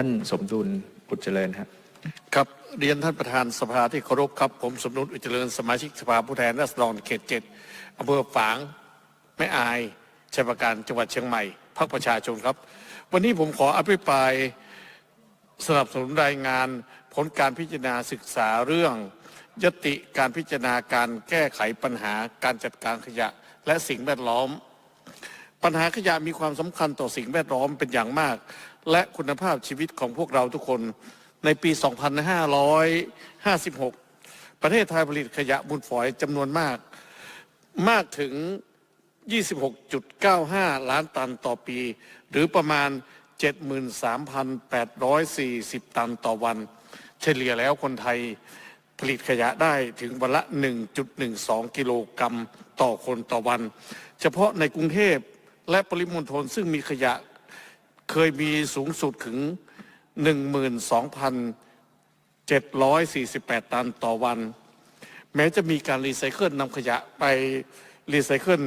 ท่านสมดุลบุตรเจริญครับครับเรียนท่านประธานสภาที่เคารพครับ ผมสมนุนอุจเจริญสมาชิกสภาผู้แทนราษฎรเขตเจ็ดอำเภอฝางแม่อายชัยประการจังหวัดเชียงใหม่พรรคประชาชนครับ วันนี้ผมขออภิปรายสนับสนุนรายงานผลการพิจารณาศึกษาเรื่อง ยติการพิจารณาการแก้ไขปัญหาการจัดการขยะและสิ่งแวดล้อม ปัญหาขยะมีความสำคัญต่อสิ่งแวดล้อมเป็นอย่างมาก และคุณภาพชีวิตของพวกเราทุกคนในปี 2556 ประเทศไทยผลิตขยะมูลฝอยจำนวนมาก มากถึง 26.95 ล้านตันต่อปี หรือประมาณ 73,840 ตันต่อวัน เฉลี่ยแล้วคนไทยผลิตขยะได้ถึงวันละ 1.12 กิโลกรัมต่อคนต่อวัน เฉพาะในกรุงเทพและปริมณฑลซึ่งมีขยะ เคยมีสูงสุดถึง 12,748 ตันต่อวัน แม้จะมีการรีไซเคิลนำขยะไปรีไซเคิล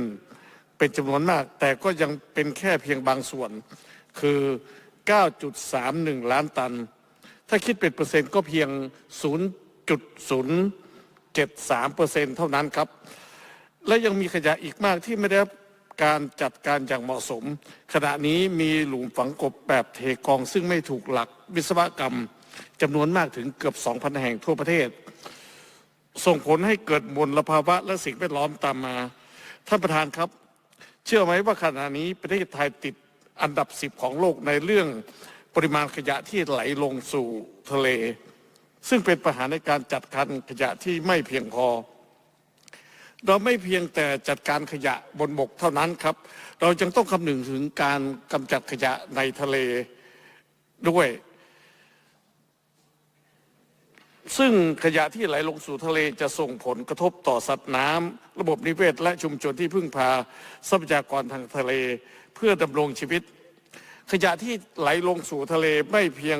เป็นจำนวนมาก แต่ก็ยังเป็นแค่เพียงบางส่วน คือ 9.31 ล้านตัน ถ้าคิดเป็นเปอร์เซ็นต์ก็เพียง 0.073เปอร์เซ็นต์เท่านั้นครับ และยังมีขยะอีกมากที่ไม่ได้รับ การจัดการอย่างเหมาะสม ขณะนี้มีหลุมฝังกบแบบเทกอง ซึ่งไม่ถูกหลักวิศวกรรมจำนวนมากถึงเกือบ 2,000 แห่งทั่วประเทศ ส่งผลให้เกิดมลภาวะและสิ่งแวดล้อมตามมา ท่านประธานครับ เชื่อไหมว่าขณะนี้ประเทศไทยติดอันดับ10ของโลกในเรื่องปริมาณขยะที่ไหลลงสู่ทะเล ซึ่งเป็นปัญหาในการจัดการขยะที่ไม่เพียงพอ เราไม่เพียงแต่จัดการขยะบนบกเท่านั้นครับ เราจึงต้องคำนึงถึงการกำจัดขยะในทะเลด้วย ซึ่งขยะที่ไหลลงสู่ทะเลจะส่งผลกระทบต่อสัตว์น้ำระบบนิเวศ และชุมชนที่พึ่งพาทรัพยากรทางทะเลเพื่อดำรงชีวิต ขยะที่ไหลลงสู่ทะเลไม่เพียง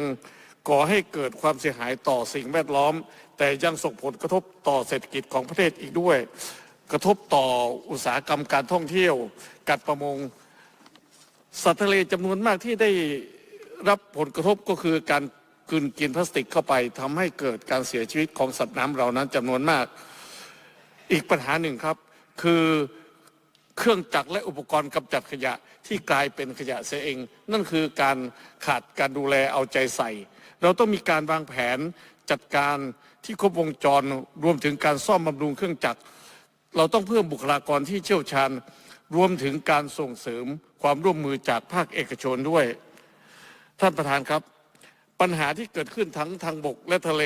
ก่อให้เกิดความเสียหายต่อสิ่งแวดล้อม แต่ยังส่งผลกระทบต่อเศรษฐกิจของประเทศอีกด้วย กระทบต่ออุตสาหกรรมการท่องเที่ยว การประมง สัตว์ทะเลจำนวนมากที่ได้รับผลกระทบก็คือการกืนกินพลาสติกเข้าไปทำให้เกิดการเสียชีวิตของสัตว์น้ำเหล่านั้นจำนวนมาก อีกปัญหาหนึ่งครับ คือเครื่องจักรและอุปกรณ์กำจัดขยะที่กลายเป็นขยะเสียเอง นั่นคือการขาดการดูแลเอาใจใส่ เราต้องมีการวางแผนจัดการที่ครบวงจรรวมถึงการซ่อมบำรุงเครื่องจักร เราต้องเพิ่มบุคลากรที่เชี่ยวชาญรวมถึงการส่งเสริมความร่วมมือจากภาคเอกชนด้วย ท่านประธานครับ ปัญหาที่เกิดขึ้นทั้งทางบกและทะเล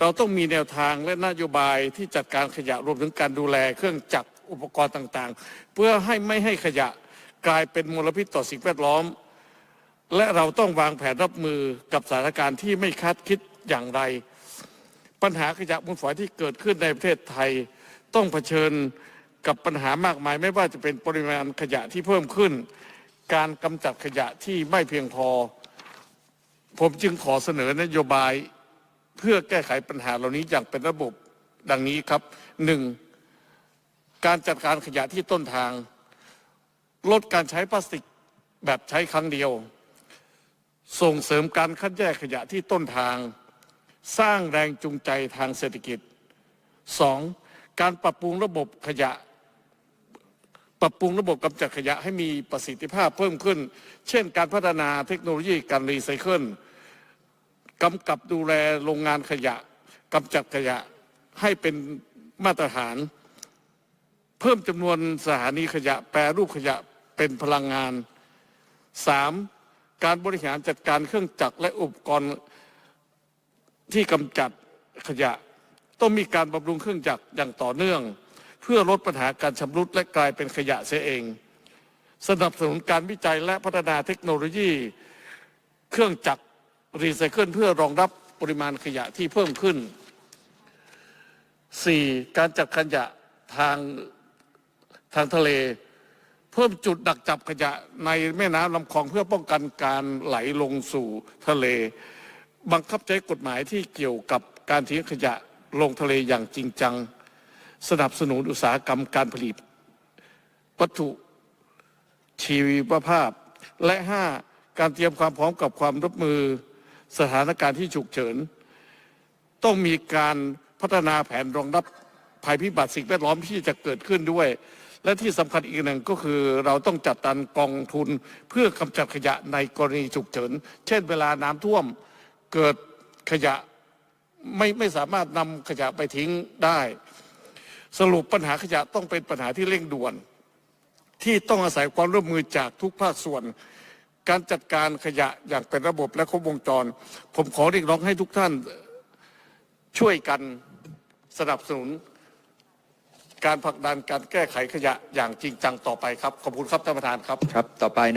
เราต้องมีแนวทางและนโยบายที่จัดการขยะรวมถึงการดูแลเครื่องจักรอุปกรณ์ต่างๆ เพื่อให้ไม่ให้ขยะกลายเป็นมลพิษต่อสิ่งแวดล้อม และเราต้องวางแผนรับมือกับสถานการณ์ที่ไม่คาดคิดอย่างไร ปัญหาขยะมูลฝอยที่เกิดขึ้นในประเทศไทย ต้องเผชิญกับปัญหามากมาย ไม่ว่าจะเป็นปริมาณขยะที่เพิ่มขึ้น การกำจัดขยะที่ไม่เพียงพอ ผมจึงขอเสนอนโยบายเพื่อแก้ไขปัญหาเหล่านี้อย่างเป็นระบบดังนี้ครับหนึ่งการจัดการขยะที่ต้นทาง ลดการใช้พลาสติกแบบใช้ครั้งเดียว ส่งเสริมการคัดแยกขยะที่ต้นทาง สร้างแรงจูงใจทางเศรษฐกิจ 2. การปรับปรุงระบบขยะ ปรับปรุงระบบกำจัดขยะให้มีประสิทธิภาพเพิ่มขึ้น เช่น การพัฒนาเทคโนโลยีการรีไซเคิลกำกับดูแลโรงงานขยะกำจัดขยะให้เป็นมาตรฐาน เพิ่มจำนวนสถานีขยะ แปรรูปขยะเป็นพลังงาน 3. การบริหารจัดการเครื่องจักรและอุปกรณ์ที่กำจัดขยะ ต้องมีการบำรุงเครื่องจักรอย่างต่อเนื่อง เพื่อลดปัญหาการชำรุดและกลายเป็นขยะเสียเอง สนับสนุนการวิจัยและพัฒนาเทคโนโลยี เครื่องจักรรีไซเคิลเพื่อรองรับปริมาณขยะที่เพิ่มขึ้น 4. การจัดขยะทางทางทะเล เพิ่มจุดดักจับขยะในแม่น้ำลำคลองเพื่อป้องกันการไหลลงสู่ทะเล บังคับใช้กฎหมายที่เกี่ยวกับการทิ้งขยะ ลงทะเลอย่างจริงจัง สนับสนุนอุตสาหกรรมการผลิต วัตถุชีวภาพ และ 5. การเตรียมความพร้อมกับความรับมือสถานการณ์ที่ฉุกเฉิน ต้องมีการพัฒนาแผนรองรับภัยพิบัติสิ่งแวดล้อมที่จะเกิดขึ้นด้วย และที่สำคัญอีกหนึ่งก็คือเราต้องจัดตันกองทุนเพื่อกำจัดขยะในกรณีฉุกเฉิน เช่น เวลาน้ำท่วมเกิดขยะ ไม่ไม่สามารถนำขยะไปทิ้งได้ สรุปปัญหาขยะต้องเป็นปัญหาที่เร่งด่วน ที่ต้องอาศัยความร่วมมือจากทุกภาคส่วน การจัดการขยะอย่างเป็นระบบและครบวงจร ผมขอเรียกร้องให้ทุกท่านช่วยกันสนับสนุน การผลักดันการแก้ไขขยะอย่างจริงจังต่อไปครับ ขอบคุณครับท่านประธานครับ ครับ ต่อไปนะ